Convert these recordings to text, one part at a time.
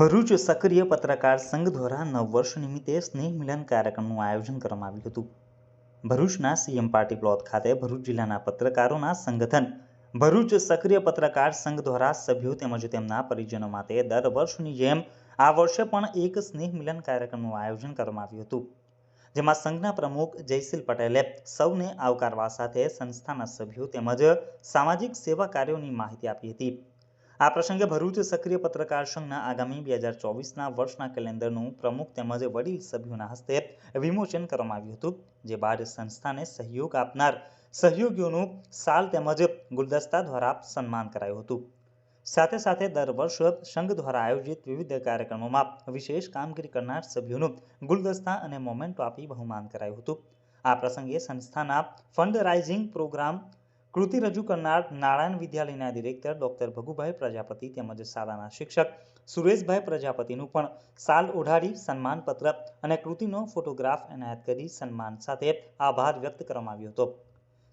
ભરૂચ સક્રિય પત્રકાર સંઘ દ્વારા નવ વર્ષ નિમિત્તે સ્નેહ મિલન કાર્યક્રમનું આયોજન કરવામાં આવ્યું હતું. ભરૂચના સીએમ પાર્ટી પ્લોટ ખાતે ભરૂચ જિલ્લાના પત્રકારોના સંગઠન ભરૂચ સક્રિય પત્રકાર સંઘ દ્વારા સભ્યો તેમજ તેમના પરિજનો માટે દર વર્ષની જેમ આ વર્ષે પણ એક સ્નેહ મિલન કાર્યક્રમનું આયોજન કરવામાં આવ્યું હતું. જેમાં સંઘના પ્રમુખ જયશીલ પટેલે સૌને આવકારવા સાથે સંસ્થાના સભ્યો તેમજ સામાજિક સેવા કાર્યોની માહિતી આપી હતી. આ પ્રસંગે ભરૂચ સક્રિય પત્રકાર સંઘના આગામી બે હજાર ચોવીસના વર્ષના કેલેન્ડરનું પ્રમુખ તેમજ વડીલ સભ્યોના હસ્તે વિમોચન કરવામાં આવ્યું હતું, જે બાદ સંસ્થાને સહયોગ આપનાર સહયોગીઓનું સાલ તેમજ ગુલદસ્તા દ્વારા સન્માન કરાયું હતું. સાથે સાથે દર વર્ષ સંઘ દ્વારા આયોજિત વિવિધ કાર્યક્રમોમાં વિશેષ કામગીરી કરનાર સભ્યોનું ગુલદસ્તા અને મોમેન્ટો આપી બહુમાન કરાયું હતું. આ પ્રસંગે સંસ્થાના ફંડ રાઇઝિંગ પ્રોગ્રામ કૃતિ રજૂ કરનાર નારાયણ વિદ્યાલયના ડિરેક્ટર ડોક્ટર ભગુભાઈ પ્રજાપતિ તેમજ શાળાના શિક્ષક સુરેશભાઈ પ્રજાપતિનું પણ સાલ ઓઢાડી સન્માનપત્ર અને કૃતિનો ફોટોગ્રાફ એનાયત કરી સન્માન સાથે આભાર વ્યક્ત કરવામાં આવ્યો હતો.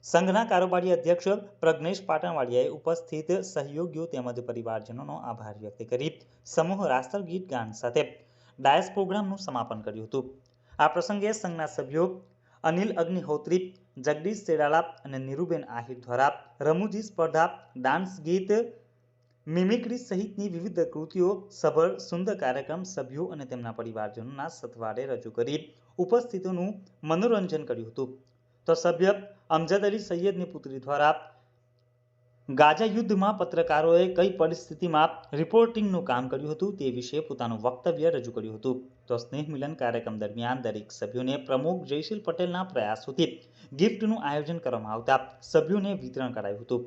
સંઘના કારોબારી અધ્યક્ષ પ્રજ્ઞેશ પાટણવાડિયાએ ઉપસ્થિત સહયોગીઓ તેમજ પરિવારજનોનો આભાર વ્યક્ત કરી સમૂહ રાષ્ટ્ર ગીત ગાન સાથે ડાયસ પ્રોગ્રામનું સમાપન કર્યું હતું. આ પ્રસંગે સંઘના સભ્યો અનિલ અગ્નિહોત્રી જગદીશ સેડાળા અને નીરુબેન આહિર દ્વારા રમૂજી સ્પર્ધા ડાન્સ ગીત, મિમિક્રી સહિતની વિવિધ કૃતિઓ, સભર, સુંદર કાર્યક્રમ, સભ્યો અને તેમના પરિવારજનોના સથવારે રજૂ કરી ઉપસ્થિતોનું મનોરંજન કર્યું હતું. તો સભ્ય અમજદ અલી સૈયદની પુત્રી દ્વારા ગાઝા યુદ્ધમાં પત્રકારોએ કઈ પરિસ્થિતિમાં રિપોર્ટિંગનું કામ કર્યું હતું તે વિશે પોતાનું વક્તવ્ય રજૂ કર્યું હતું તો સ્નેહ મિલન કાર્યક્રમ દરમિયાન દરેક સભ્યોને પ્રમુખ જયશીલ પટેલના પ્રયાસોથી ગિફ્ટનું આયોજન કરવામાં આવતા સભ્યોને વિતરણ કરાયું હતું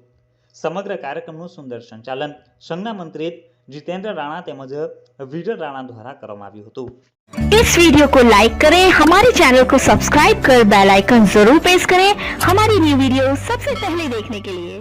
સમગ્ર કાર્યક્રમનું સુંદર સંચાલન સંઘના મંત્રી જીતેન્દ્ર રાણા તેમજ વીર રાણા દ્વારા કરવામાં આવ્યું હતું इस वीडियो को लाइक करें हमारे चैनल को सब्सक्राइब कर बेल आइकन जरूर प्रेस करें हमारी न्यू वीडियो सबसे पहले देखने के लिए